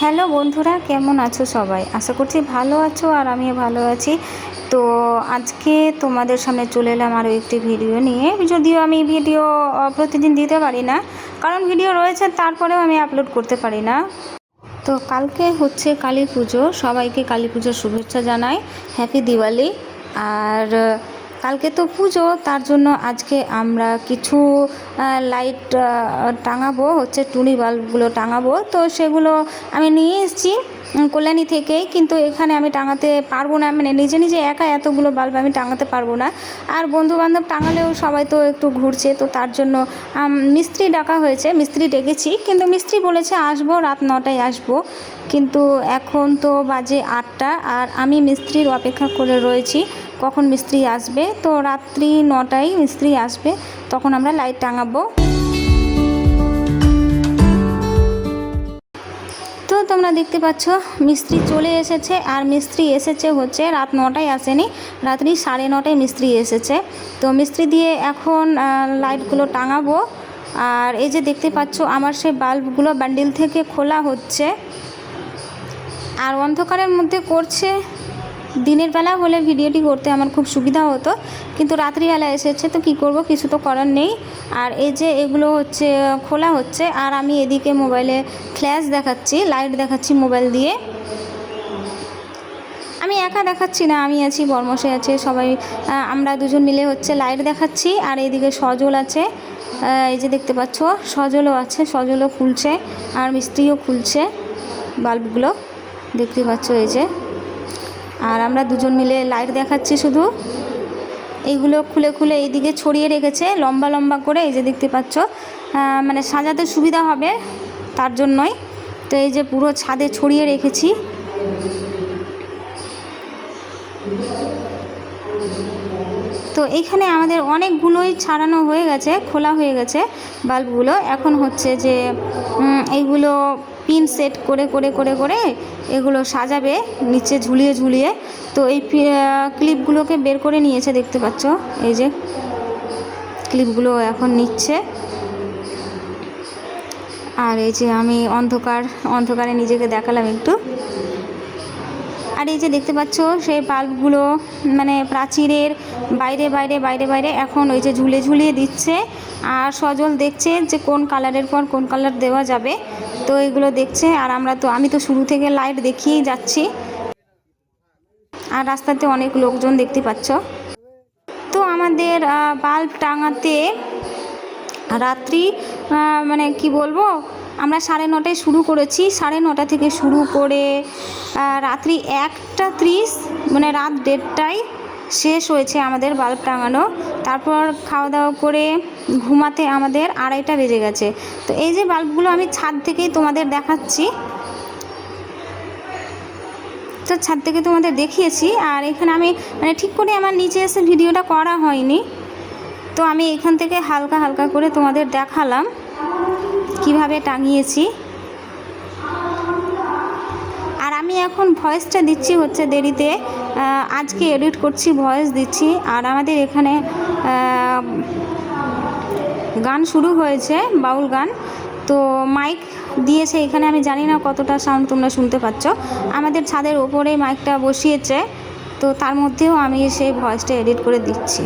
Hello বন্ধুরা, কেমন আছো সবাই? আশা করছি ভালো আছো আর আমিও ভালো আছি। তো আজকে তোমাদের সামনে চলে এলাম আরও একটি ভিডিও নিয়ে। যদিও আমি ভিডিও প্রতিদিন দিতে পারি না, কারণ ভিডিও রয়েছে, তারপরেও আমি আপলোড করতে পারি না। তো কালকে হচ্ছে কালী পুজো, সবাইকে কালী পুজোর শুভেচ্ছা জানাই হ্যাপি দিওয়ালি। আর কালকে তো পুজো, তার জন্য আজকে আমরা কিছু লাইট টাঙাবো, হচ্ছে টুনি বাল্বগুলো টাঙাবো। তো সেগুলো আমি নিয়ে এসেছি কল্যাণী থেকেই, কিন্তু এখানে আমি টাঙাতে পারব না। মানে নিজে নিজে একা এতগুলো বাল্ব আমি টাঙাতে পারব না। আর বন্ধু বান্ধব টাঙালেও সবাই তো একটু ঘুরছে, তো তার জন্য মিস্ত্রি ডাকা হয়েছে, মিস্ত্রি ডেকেছি। কিন্তু মিস্ত্রি বলেছে, আসব, রাত নটায় আসব। কিন্তু এখন তো বাজে আটটা আর আমি মিস্ত্রির অপেক্ষা করে রয়েছি। কখন মিস্ত্রি আসবে? তো রাত্রি নটায় মিস্ত্রি আসবে। তখন আমরা লাইট টাঙাবো। তো তোমরা দেখতে পাচ্ছ, মিস্ত্রি চলে এসেছে আর মিস্ত্রি এসেছে হচ্ছে রাত নটায় আসেনি, রাত্রি সাড়ে নটায় মিস্ত্রি এসেছে। তো মিস্ত্রি দিয়ে এখন লাইটগুলো টাঙাবো। আর এই যে দেখতে পাচ্ছ, আমার সেই বাল্বগুলো ব্যান্ডেল থেকে খোলা হচ্ছে। আর অন্ধকারের মধ্যে করছে, দিনের বেলা হলে ভিডিওটি করতে আমার খুব সুবিধা হতো, কিন্তু রাত্রিবেলা এসেছে তো কি করব, কিছু তো করার নেই। আর এই যে এগুলো হচ্ছে, খোলা হচ্ছে, আর আমি এদিকে মোবাইলে ফ্ল্যাশ দেখাচ্ছি, লাইট দেখাচ্ছি মোবাইল দিয়ে। আমি একা দেখাচ্ছি না, আমি আছি, বর্মশে আছে, সবাই আমরা দুজন মিলে হচ্ছে লাইট দেখাচ্ছি, আর এইদিকে সজল আছে এই যে দেখতে পাচ্ছ, সজলও আছে, সজলও খুলছে, আর মিস্ত্রিও খুলছে, বাল্বগুলো। দেখতে পাচ্ছ এই যে। আর আমরা দুজন মিলে লাইট দেখাচ্ছি শুধু। এইগুলো খুলে খুলে এইদিকে ছড়িয়ে রেখেছে, লম্বা লম্বা করে এই যে দেখতে পাচ্ছ। মানে সাজাতে সুবিধা হবে তার জন্যই। তো এই যে পুরো ছাদে ছড়িয়ে রেখেছি। তো এইখানে আমাদের অনেকগুলোই ছাড়ানো হয়ে গেছে, খোলা হয়ে গেছে বাল্বগুলো। এখন হচ্ছে যে এইগুলো পিন সেট করে করে করে করে এগুলো সাজাবে, নিচে ঝুলিয়ে ঝুলিয়ে। তো এই ক্লিপগুলোকে বের করে নিয়েছে, দেখতে পাচ্ছ? এই যে ক্লিপগুলো এখন নিচ্ছে। আর এই যে আমি অন্ধকার, অন্ধকারে নিজেকে দেখালাম একটু। আর এই যে দেখতে পাচ্ছ, সেই বাল্বগুলো মানে প্রাচীরের বাইরে বাইরে বাইরে বাইরে এখন ওই যে ঝুলে ঝুলিয়ে দিচ্ছে। আর সজল দেখছে যে কোন কালারের পর কোন কালার দেওয়া যাবে। তো এগুলো দেখছে আর আমরা তো, আমি তো শুরু থেকে লাইট দেখিয়েই যাচ্ছি। আর রাস্তাতে অনেক লোকজন দেখতে পাচ্ছ। তো আমাদের বাল্ব টাঙাতে রাত্রি মানে কি বলব, আমরা সাড়ে নটায় শুরু করেছি। সাড়ে নটা থেকে শুরু করে রাত্রি একটা ত্রিশ মানে রাত দেড়টায় শেষ হয়েছে আমাদের বাল্ব টাঙানো। তারপর খাওয়া দাওয়া করে ঘুমাতে আমাদের আড়াইটা বেজে গেছে। তো এই যে বাল্বগুলো আমি ছাদ থেকেই তোমাদের দেখাচ্ছি। তো ছাদ থেকে তোমাদের দেখিয়েছি। আর এখানে আমি মানে ঠিক করে আমার নিচে এসে ভিডিওটা করা হয়নি। তো আমি এখান থেকে হালকা হালকা করে তোমাদের দেখালাম কীভাবে টাঙিয়েছি। আর আমি এখন ভয়েসটা দিচ্ছি হচ্ছে দেরিতে। আজকে এডিট করছি, ভয়েস দিচ্ছি। আর আমাদের এখানে গান শুরু হয়েছে, বাউল গান। তো মাইক দিয়েছে, এখানে আমি জানি না কতটা সাউন্ড তোমরা শুনতে পাচ্ছ। আমাদের ছাদের ওপরে মাইকটা বসিয়েছে, তো তার মধ্যেও আমি সেই ভয়েসটা এডিট করে দিচ্ছি।